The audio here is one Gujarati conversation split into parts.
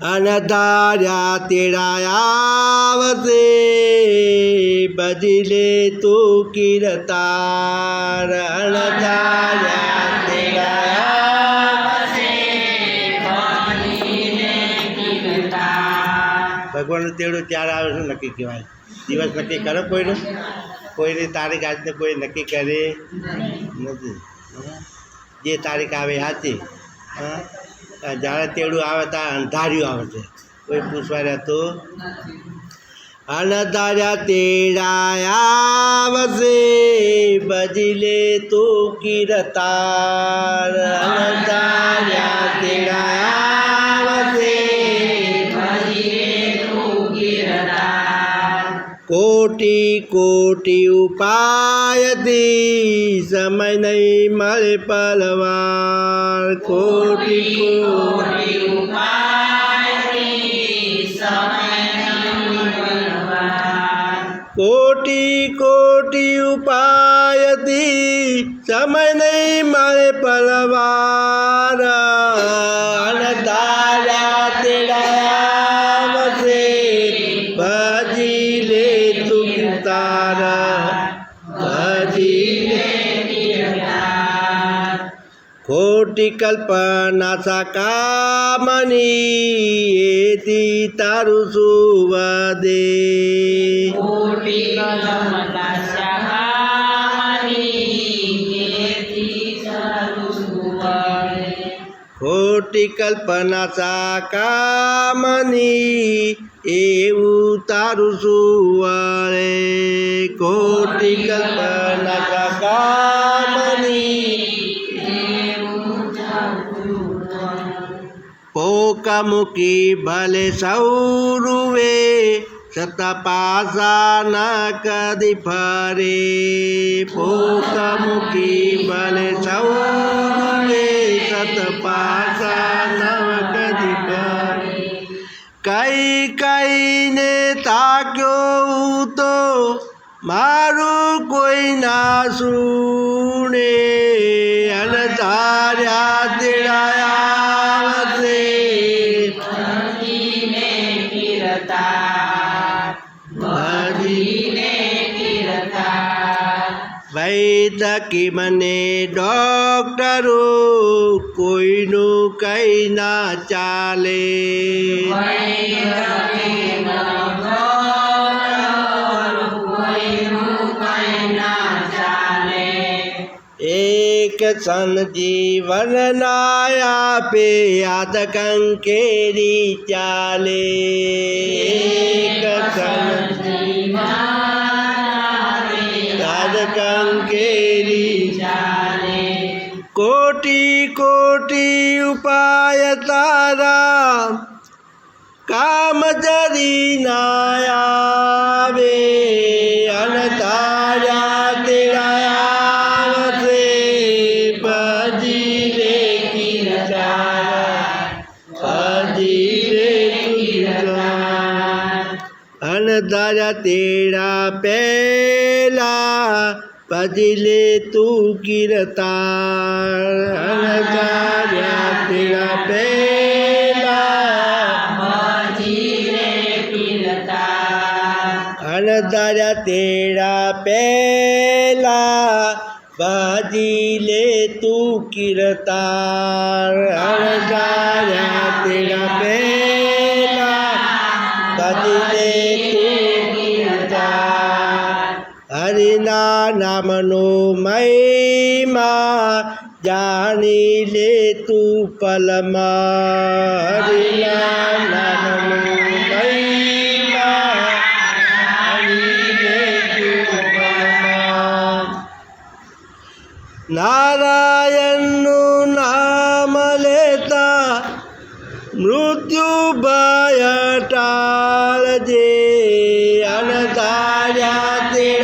અનધાર્યા તેડાયાવતે બદલે તું કિરતાર. અણધાર્યા ભગવાનનું તેડું ત્યારે આવે શું નક્કી કહેવાય. દિવસ નક્કી કરો કોઈનું? કોઈની તારીખ આજને કોઈ નક્કી કરે? નથી. જે તારીખ આવે હાથી હા? જ્યારે તેડું આવે ત્યારે અંધાર્યું આવે છે. કોઈ પૂછવા રહેતું અનધાર્યા તેડાયાવશે બદલે તું કીર્તાર. અનધાર્યા તેડાયાવશે કોટી કોટી ઉપાયથી સમય નહીં મળે પલવાર કોટી કોટી કોટી કોટી ઉપાયથી સમય નહીં મળે પલવાર અનધાર્યા मोठी कल्पनाचा कामनी येती तारू सुवदे मोठी कल्पनाचा कामनी येती तारू सुवदे खोटी कल्पनाचा कामनी येऊ तारू सुवळे खोटी कल्पनाचा का મૂકી ભલે સૌરુવે છતાં પાસા ના કદી ફરે. મૂકી ભલે સૌરુવે સત પાસા ના કદી ફરે. કઈ કઈને તાક્યો તો મારું કોઈ ના સુણે. અનધાર્યા તેડાયાવશે વૈદકી મને ડોક્ટરો કોઈનું કઈ ના ચાલે. એક સન જીવન નાયા પે યાદ કંકેરી ચાલે. તારા કામ જરી ના આવે અનતાર્યા તેડાયાવશે ભજી રે કીર્તાર ભજી રે કીર્તાર અનધાર્યા તેડા પેલા ભજી લે તું કિરતા પેલા તેડા પેલા બાજી લે તું કીર્તાર અનધાર્યા તેડા પેલા બાજી હરિના નામનો મહિમા જાણી લે તું પલમાં હરિના નામનો મહિમા જાણી લે તું પલમાં નારાયણનું નામ લેતા મૃત્યુ ભય ટાળજે અનધાર્યા તેડાયા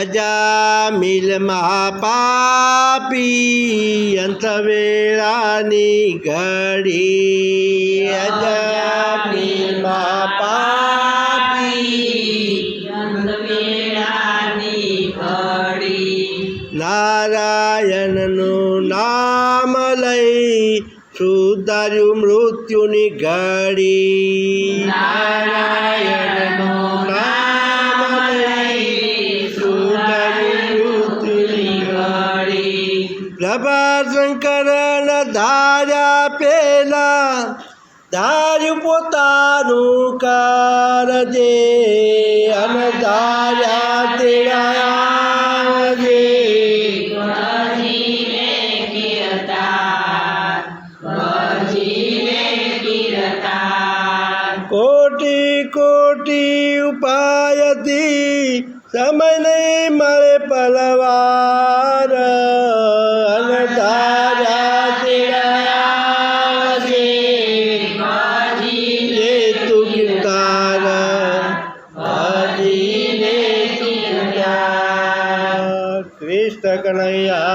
અજામિલ મહાપાપી અંતવેળાની ઘડી. અજામિલ મહાપાપી અંતવેળાની ઘડી. નારાયણનું નામ લઈ સુધાર્યું મૃત્યુની ઘડી. નારાયણનું નામ શંકરણ ધાર્યા પેલા ધાર્યું પોતાનું કારજે, અને ધાર્યા તેરા કોટી કોટી ઉપાયથી સમય નહીં મળે પલવાર. કીર્તાર